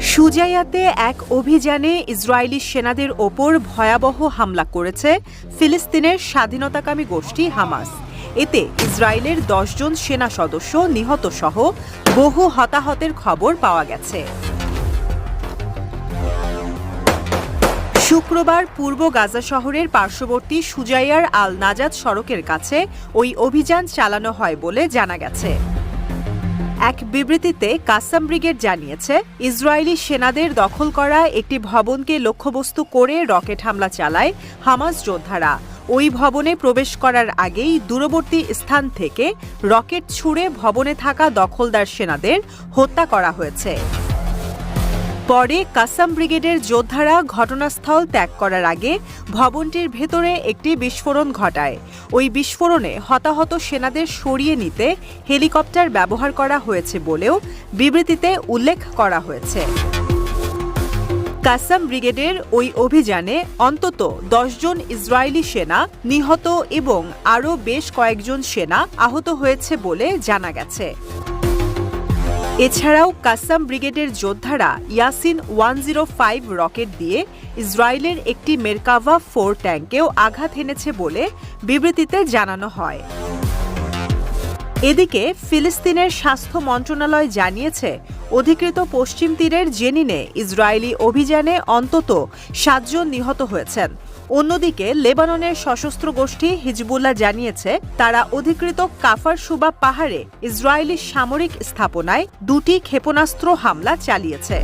সুজাইয়াতে এক অভিযানে ইসরায়েলি সেনাদের ওপর ভয়াবহ হামলা করেছে ফিলিস্তিনের স্বাধীনতাকামী গোষ্ঠী হামাস। এতে ইসরায়েলের দশজন সেনা সদস্য নিহত সহ বহু হতাহতের খবর পাওয়া গেছে। শুক্রবার পূর্ব গাজা শহরের পার্শ্ববর্তী সুজাইয়ার আল নাজাদ সড়কের কাছে ওই অভিযান চালানো হয় বলে জানা গেছে। এক বিবৃতিতে কাসাম ব্রিগেড জানিয়েছে, ইসরায়েলি সেনাদের দখল করা একটি ভবনকে লক্ষ্যবস্তু করে রকেট হামলা চালায় হামাস যোদ্ধারা। ওই ভবনে প্রবেশ করার আগেই দূরবর্তী স্থান থেকে রকেট ছুড়ে ভবনে থাকা দখলদার সেনাদের হত্যা করা হয়েছে। পরে কাসাম ব্রিগেডের যোদ্ধারা ঘটনাস্থল ত্যাগ করার আগে ভবনটির ভেতরে একটি বিস্ফোরণ ঘটায়। ওই বিস্ফোরণে হতাহত সেনাদের সরিয়ে নিতে হেলিকপ্টার ব্যবহার করা হয়েছে বলেও বিবৃতিতে উল্লেখ করা হয়েছে। কাসাম ব্রিগেডের ওই অভিযানে অন্তত দশজন ইসরায়েলি সেনা নিহত এবং আরও বেশ কয়েকজন সেনা আহত হয়েছে বলে জানা গেছে। এছাড়াও কাসাম ব্রিগেডের যোদ্ধারা Yasin one zero five rocket দিয়ে ইসরায়েলের একটি মেরকাভা ফোর ট্যাঙ্কেও আঘাত হেনেছে বলে বিবৃতিতে জানানো হয়। এদিকে, ফিলিস্তিনের স্বাস্থ্য মন্ত্রণালয় জানিয়েছে, অধিকৃত পশ্চিম তীরের জেনিনে ইসরায়েলি অভিযানে অন্তত সাতজন নিহত হয়েছেন। অন্যদিকে, লেবাননের সশস্ত্র গোষ্ঠী হিজবুল্লাহ জানিয়েছে, তারা অধিকৃত কাফার সুবা পাহাড়ে ইসরায়েলি সামরিক স্থাপনায় দুটি ক্ষেপণাস্ত্র হামলা চালিয়েছে।